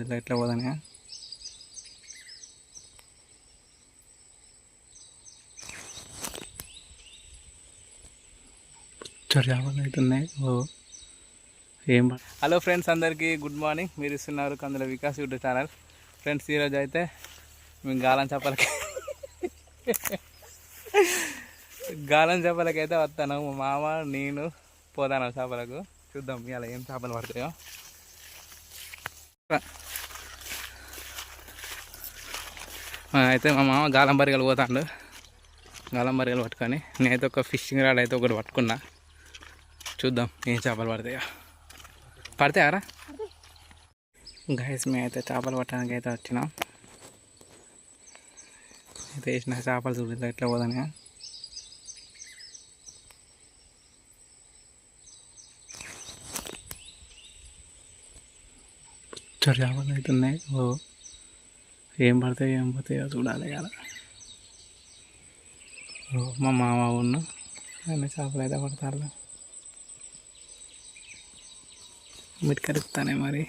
ఇట్లా ఎట్లా పోదానే? అవుతున్నాయి ఓ ఏం హలో ఫ్రెండ్స్ అందరికీ గుడ్ మార్నింగ్ మీరు ఇస్తున్నారు Kandula Vikas YouTube channel friends ఈరోజు అయితే మేము గాలం చేపలకి గాలం చేపలకి అయితే వస్తాను. మా మామ నేను పోతాను చేపలకు. చూద్దాం ఇవాళ ఏం చేపలు పడతాయో. అయితే మా మామ గాలం బరిగలు పోతాడు. గాలం బరిగలు పట్టుకొని నేనైతే ఒక ఫిషింగ్ రాడ్ అయితే ఒకటి పట్టుకున్నా. చూద్దాం ఏం చేపలు పడతాయా. పడతాయారా గైస్ మేము అయితే చేపలు పట్టడానికి అయితే వచ్చినాం. అయితే వేసిన చేపలు చూడు ఎట్లా పోదానే పుచ్చడి చేపలు అవుతున్నాయి ఓ. ఏం పడతాయి ఏం పోతాయో చూడాలి కదా. మా మామ ఉన్న ఆయన చేపలు అయితే పడతారు మీరు కలుపుతానే మరి.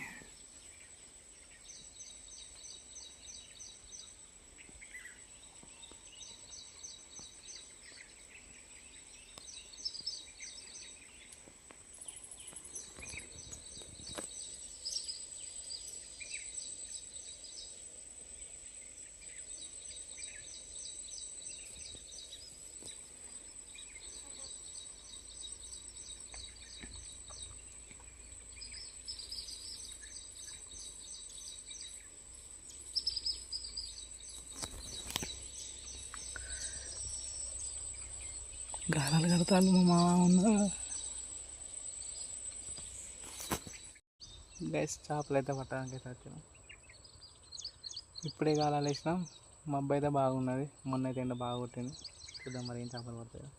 గాలాలు కడతాను మా మామ ఉన్న గైస్ చేపలు అయితే పట్టడానికి అయితే వచ్చినాం. ఇప్పుడే గాలాలు వేసినాం. మా అబ్బాయి అయితే బాగున్నది. మొన్న అయితే ఎండ బాగా కొట్టింది చూద్దాం మరి ఏం చేపలు పడతాయో.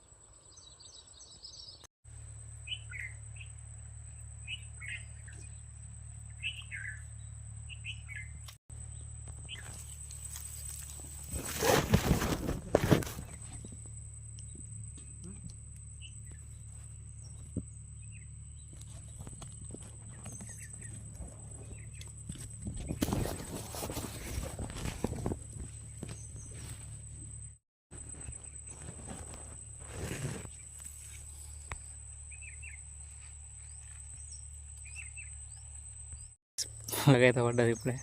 అలాగైతే పడ్డది ఇప్పుడే.